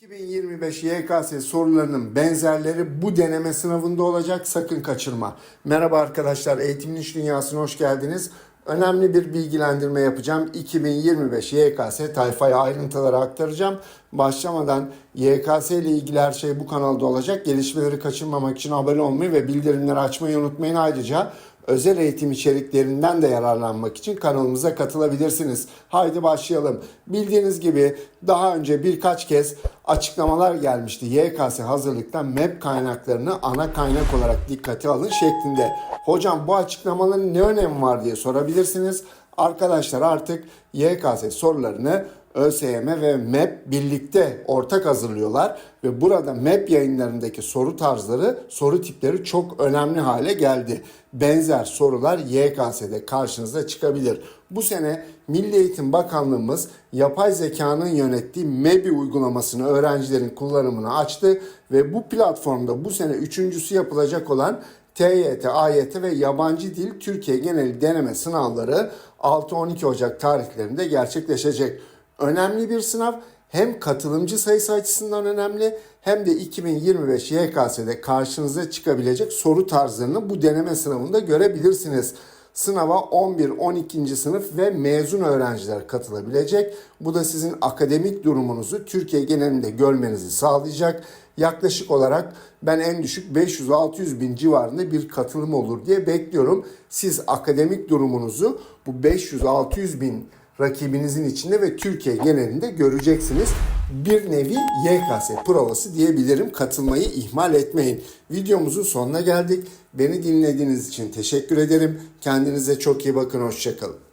2025 YKS sorularının benzerleri bu deneme sınavında olacak. Sakın kaçırma. Merhaba arkadaşlar, Eğitimin İş Dünyası'na hoş geldiniz. Önemli bir bilgilendirme yapacağım. 2025 YKS tayfaya ayrıntıları aktaracağım. Başlamadan YKS ile ilgili her şey bu kanalda olacak. Gelişmeleri kaçırmamak için abone olmayı ve bildirimleri açmayı unutmayın. Ayrıca özel eğitim içeriklerinden de yararlanmak için kanalımıza katılabilirsiniz. Haydi başlayalım. Bildiğiniz gibi daha önce birkaç kez açıklamalar gelmişti. YKS hazırlıktan MEP kaynaklarını ana kaynak olarak dikkate alın şeklinde. Hocam bu açıklamaların ne önemi var diye sorabilirsiniz. Arkadaşlar artık YKS sorularını ÖSYM ve MEP birlikte ortak hazırlıyorlar ve burada MEP yayınlarındaki soru tarzları, soru tipleri çok önemli hale geldi. Benzer sorular YKS'de karşınıza çıkabilir. Bu sene Milli Eğitim Bakanlığımız yapay zekanın yönettiği MEBI uygulamasını öğrencilerin kullanımına açtı ve bu platformda bu sene üçüncüsü yapılacak olan TYT, AYT ve yabancı dil Türkiye geneli deneme sınavları 6-12 Ocak tarihlerinde gerçekleşecek. Önemli bir sınav hem katılımcı sayısı açısından önemli hem de 2025 YKS'de karşınıza çıkabilecek soru tarzlarını bu deneme sınavında görebilirsiniz. Sınava 11-12. sınıf ve mezun öğrenciler katılabilecek. Bu da sizin akademik durumunuzu Türkiye genelinde görmenizi sağlayacak. Yaklaşık olarak ben en düşük 500-600 bin civarında bir katılım olur diye bekliyorum. Siz akademik durumunuzu bu 500-600 bin rakibinizin içinde ve Türkiye genelinde göreceksiniz. Bir nevi YKS provası diyebilirim. Katılmayı ihmal etmeyin. Videomuzun sonuna geldik. Beni dinlediğiniz için teşekkür ederim. Kendinize çok iyi bakın. Hoşçakalın.